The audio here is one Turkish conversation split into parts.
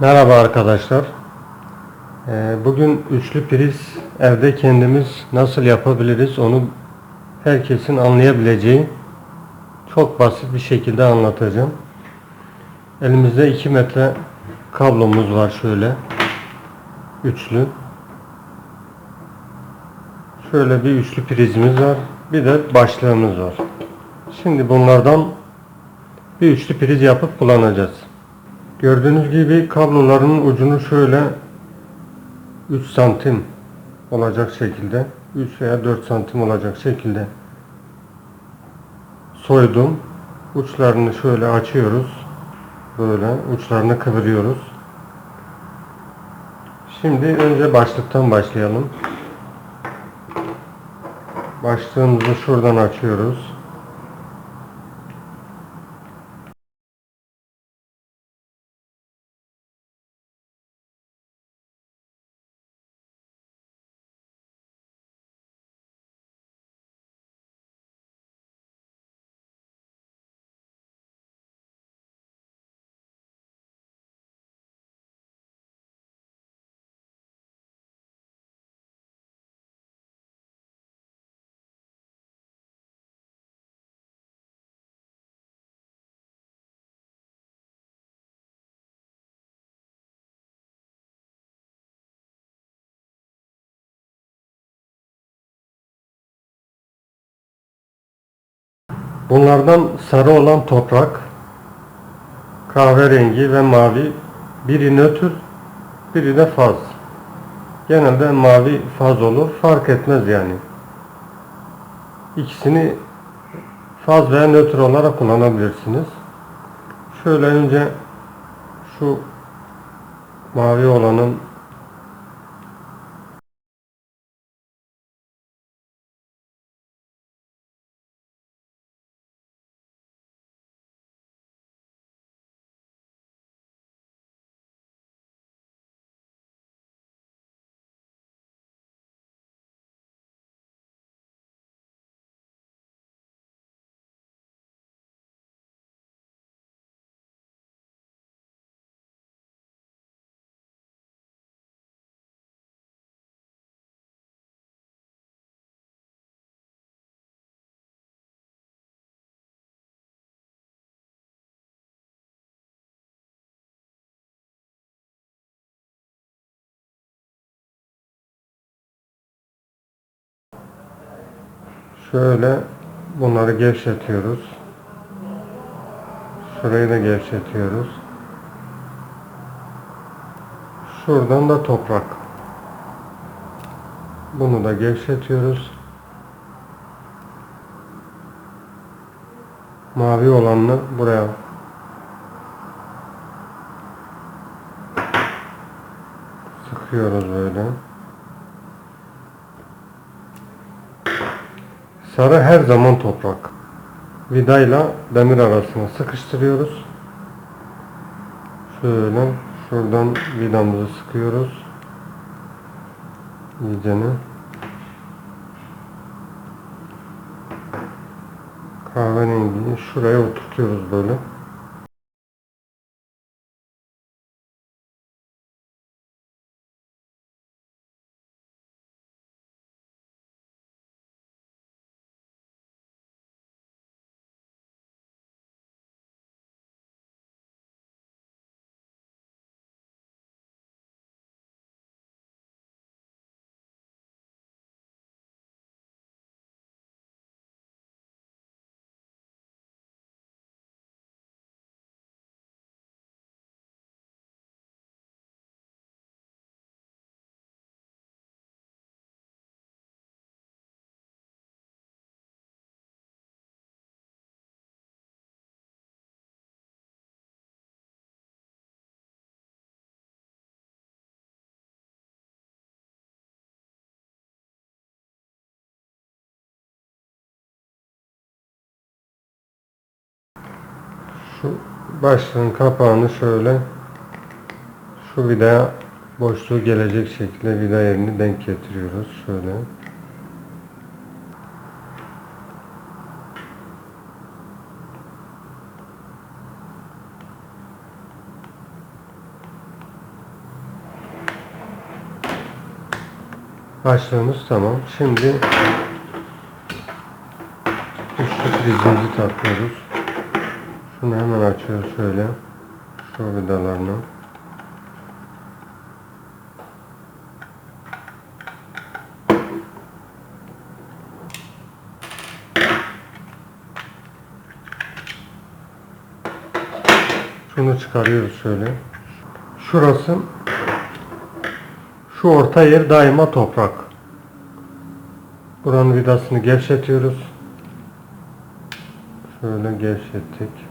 Merhaba arkadaşlar. Ee, Bugün üçlü priz evde kendimiz nasıl yapabiliriz onu herkesin anlayabileceği çok basit bir şekilde anlatacağım. Elimizde 2 metre kablomuz var şöyle. Üçlü. Şöyle bir üçlü prizimiz var. Bir de başlığımız var. Şimdi bunlardan bir üçlü priz yapıp kullanacağız. Gördüğünüz gibi kabloların ucunu şöyle 3 santim olacak şekilde 3 veya 4 santim olacak şekilde soydum. Uçlarını şöyle açıyoruz. Böyle uçlarını kıvırıyoruz. Şimdi önce başlıktan başlayalım. Başlığımızı şuradan açıyoruz. Bunlardan sarı olan toprak, kahverengi ve mavi biri nötr, biri de faz. Genelde mavi faz olur, fark etmez yani. İkisini faz veya nötr olarak kullanabilirsiniz. Şöyle önce şu mavi olanın Şöyle bunları gevşetiyoruz. Şurayı da gevşetiyoruz. Şuradan da toprak. Bunu da gevşetiyoruz. Mavi olanını buraya sıkıyoruz böyle. Sarı her zaman toprak. Vidayla demir arasına sıkıştırıyoruz. Şöyle şuradan vidamızı sıkıyoruz. İyicene. Kahverengiyi şuraya oturtuyoruz böyle. şu başlığın kapağını şöyle şu vidaya boşluğu gelecek şekilde vida yerini denk getiriyoruz. Şöyle. Başlığımız tamam. Şimdi üçlü prizimizi takıyoruz. Şunu hemen açıyoruz şöyle. Şu vidalarını. Şunu çıkarıyoruz şöyle. Şurası şu orta yer daima toprak. Buranın vidasını gevşetiyoruz. Şöyle gevşettik.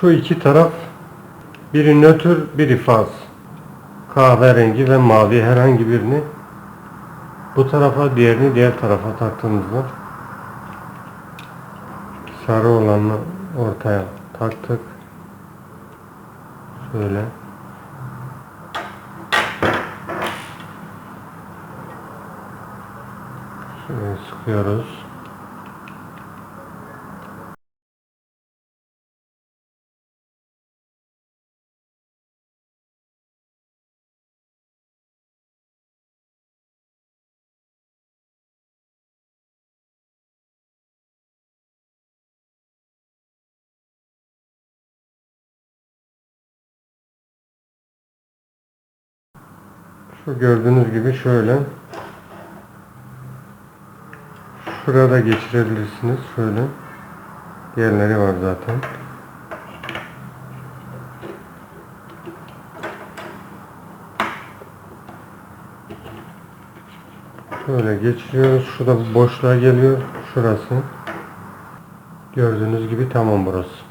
Şu iki taraf biri nötr, biri faz. Kahverengi ve mavi herhangi birini bu tarafa, diğerini diğer tarafa taktığımızda sarı olanı ortaya taktık. Şöyle. Şöyle sıkıyoruz. Şu gördüğünüz gibi şöyle. Şurada geçirebilirsiniz. Şöyle. Yerleri var zaten. Şöyle geçiriyoruz. Şurada boşluğa geliyor. Şurası. Gördüğünüz gibi tamam burası.